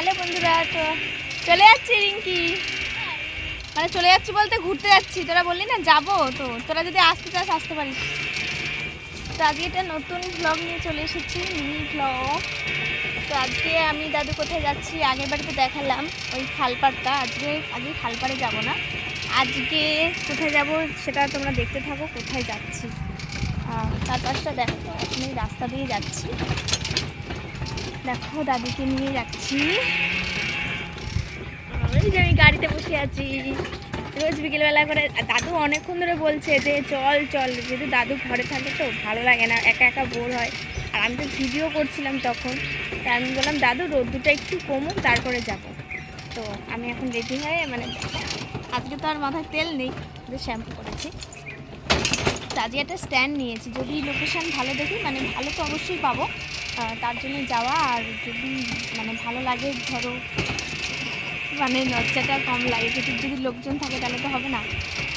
Hello বন্ধুরা, তো চলে যাচ্ছি রিঙ্কি। মানে চলে যাচ্ছি বলতে ঘুরতে যাচ্ছি। তোরা বললি না, যাব তো। তোরা যদি আসতে চাস, আসতে পারিস। তো আজকে একটা নতুন ব্লগ নিয়ে চলে এসেছি মিনি ব্লগ তো আজকে আমি দাদু কোথায় যাচ্ছি, আগের বাড়িতে দেখালাম ওই খালপাড়টা। আজকে আজকে খালপাড়ে যাব না। আজকে কোথায় যাব সেটা তোমরা দেখতে থাকো, কোথায় যাচ্ছি। চারপাশটা দেখো এই রাস্তা দিয়ে যাচ্ছি। দেখো, দাদুকে নিয়ে যাচ্ছি। যে আমি গাড়িতে বসে আছি। রোজ বিকেলবেলা করে দাদু অনেকক্ষণ ধরে বলছে যে, চল চল। যেহেতু দাদু ঘরে থাকে তো, ভালো লাগে না, একা একা বোর হয়। আর আমি তো ভিডিও করছিলাম তখন। তাই আমি বললাম, দাদু রোদ্দুটা একটু কমুক, তারপরে যাব। তো আমি এখন রেডি হয়ে মানে আজকে তো আর মাথায় তেল নেই শ্যাম্পু করেছি। আজকে একটা স্ট্যান্ড নিয়েছি। যদি লোকেশান ভালো দেখি মানে ভালো তো অবশ্যই পাবো। তার জন্য যাওয়া আর যদি মানে ভালো লাগে, ধরো মানে লজ্জাটা কম লাগে। কিন্তু যদি লোকজন থাকে, তাহলে তো হবে না।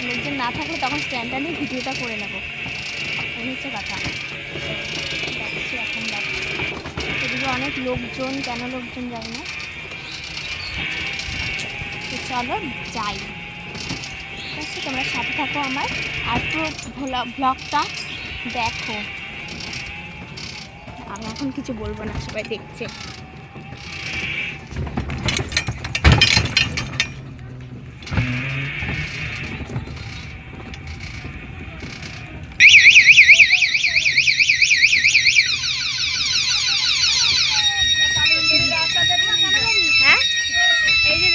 লোকজন না থাকলে তখন স্ট্যান্ডটা নিয়ে ভিডিওটা করে নেব। এই হচ্ছে কথা। যাচ্ছি এখন, যাচ্ছি। এদিকে অনেক লোকজন, কেন লোকজন যায় না? তো চলো, যাই। ঠিক আছে, তোমরা সাথে থাকো আমার। আর পুরো ভ্লগটা দেখো। আমি এখন কিছু বলব না সবাই দেখছে। হ্যাঁ? এই যে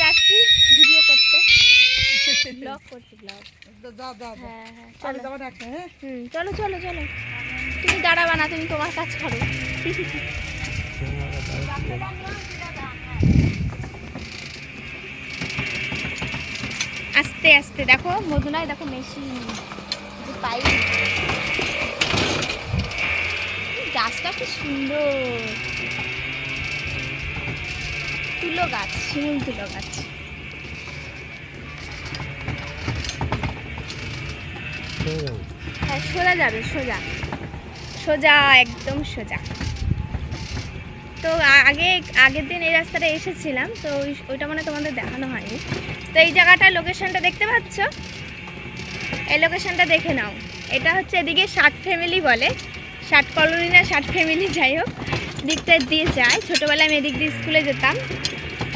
ভিডিও করতে। ব্লগ করছি ব্লগ হ্যাঁ হ্যাঁ হ্যাঁ? হুম চলো চলো চলো। তুমি দাঁড়াবা না তুমি তোমার কাজ করো। আস্তে আস্তে দেখো মধুনায় দেখো মেশিন পাই গাছটা কি সুন্দর। তুলো গাছ শিমুল তুলো গাছ। হ্যাঁ সোজা যাবে সোজা। সোজা, একদম সোজা। তো আগে, আগের দিন এই রাস্তাটা এসেছিলাম, তো ওই- ওইটা মানে তোমাদের দেখানো হয়নি। তো এই জায়গাটার লোকেশনটা দেখতে পাচ্ছ? এই লোকেশনটা দেখে নাও। এটা হচ্ছে এদিকে ষাট ফ্যামিলি বলে। ষাট কলোনি না, ষাট ফ্যামিলি যাই হোক। দিকটা দিয়ে যায়। ছোটোবেলায় আমি এদিক দিয়ে স্কুলে যেতাম।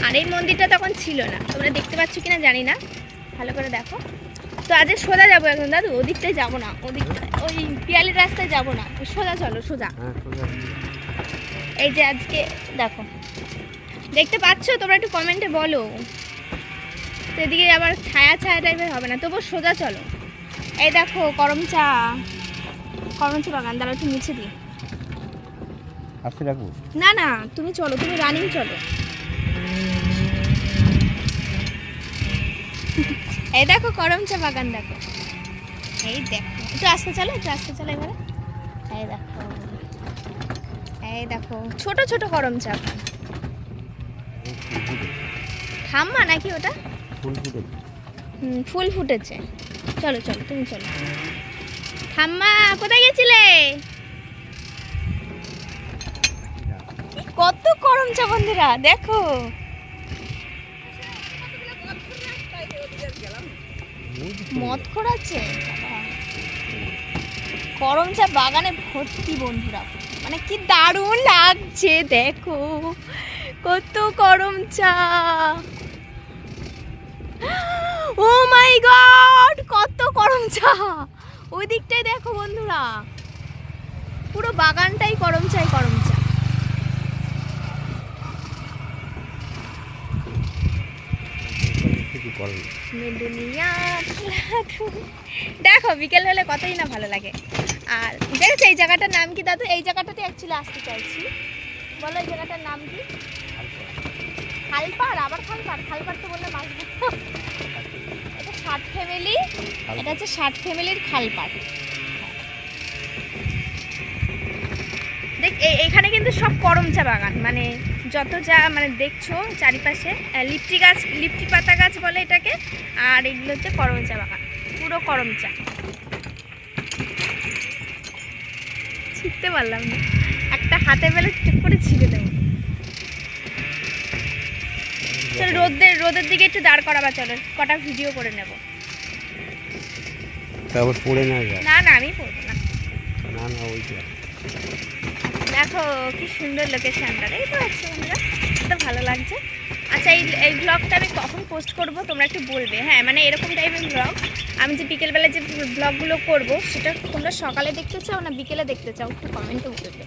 আর এই মন্দিরটা তখন ছিল না। তোমরা দেখতে পাচ্ছ কিনা জানি না। ভালো করে দেখো। তো আজকে সোজা যাব একদম দাদু ওদিকটায় যাব না ওদিকটা ওই পিয়ালির রাস্তায় যাব না। সোজা চলো সোজা। এই যে আজকে দেখো। দেখতে পাচ্ছ? তোমরা একটু কমেন্টে বলো। তো এদিকে আবার ছায়া ছায়া টাইপের হবে না তবু সোজা চলো। এই দেখো করম চা। করম চা বাগান দাঁড়াও একটু মুছে দিই। না না তুমি চলো তুমি রানিং চলো। এই দেখো করম চা বাগান দেখো। এই দেখো একটু আসতে চলো একটু আসতে চলো এবারে। এই দেখো। এই দেখো ছোট ছোট করম চা। ঠাম্মা নাকি ওটা? হুম, ফুল ফুটেছে। চলো চলো তুমি চলো। ঠাম্মা কোথায় গেছিলে? কত করম চা বন্ধুরা দেখো। মদ খোড়াচ্ছে? করম চা বাগানে ভর্তি বন্ধুরা। মানে কি দারুণ লাগছে, দেখো। কত করম চা ও মাই গড, কত করম চা ওই দিকটাই দেখো বন্ধুরা। পুরো বাগানটাই করম চাই করম চা দেখো বিকেল হলে কতই না ভালো লাগে। আর দেখেছ এই জায়গাটার নাম কি দাদু? এই জায়গাটাতে অ্যাকচুয়ালি আসতে চাইছি। বলো এই জায়গাটার নাম কি? খালপাড় আবার খালপাড়? খালপাড় তো বললে মাছ এটা ষাট ফ্যামিলি এটা হচ্ছে ষাট ফ্যামিলির খালপাড়। দেখ এখানে কিন্তু সব করমচা বাগান মানে যত যা মানে দেখছ চারিপাশে লিপটি গাছ লিপটি পাতা গাছ বলে এটাকে আর এগুলো হচ্ছে করম চা বাগান পুরো করম চা। ছিটতে পারলাম না। একটা হাতে পেলে ঠিক করে ছিঁড়ে দেবো। চলো রোদের রোদের দিকে একটু দাঁড় করাবা চলো কটা ভিডিও করে নেব। তারপর পড়ে না না না আমি পড়ব না। না না ওইটা দেখো কি সুন্দর লোকেশনটা দেখতে পাচ্ছ বন্ধুরা তো ভালো লাগছে। আচ্ছা এই এই ব্লগটা আমি কখন পোস্ট করব, তোমরা একটু বলবে। হ্যাঁ মানে এরকম টাইপের ব্লগ আমি যে বিকেলবেলা যে ব্লগগুলো করব, সেটা তোমরা সকালে দেখতে চাও না বিকেলে দেখতে চাও? একটু কমেন্টে বলবে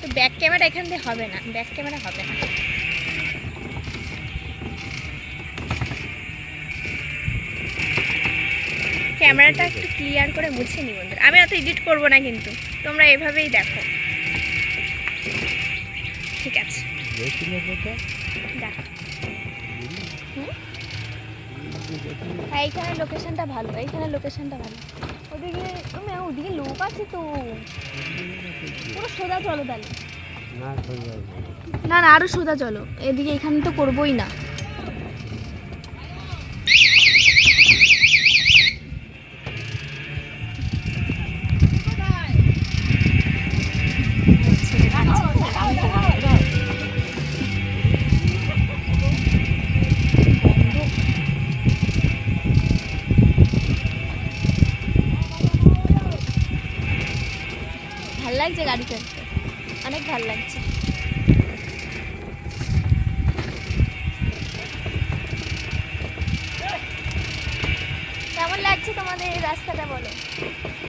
তো ব্যাক ক্যামেরা এখান দিয়ে হবে না ব্যাক ক্যামেরা হবে না। ক্যামেরাটা একটু ক্লিয়ার করে মুছে নি বন্ধুরা। আমি অত এডিট করব না কিন্তু। তোমরা এভাবেই দেখো। ঠিক আছে? হ্যাঁ এইখানে লোকেশনটা ভালো এইখানে লোকেশনটা ভালো। ওদিকে তুমি ওদিকে লোক আছে তো। পুরো সোজা চলো তাহলে। না না না আরও সোজা চলো। এদিকে এখানে তো করবোই না। লাগছে গাড়ি চলতে অনেক ভালো লাগছে। কেমন লাগছে তোমাদের এই রাস্তাটা বলো?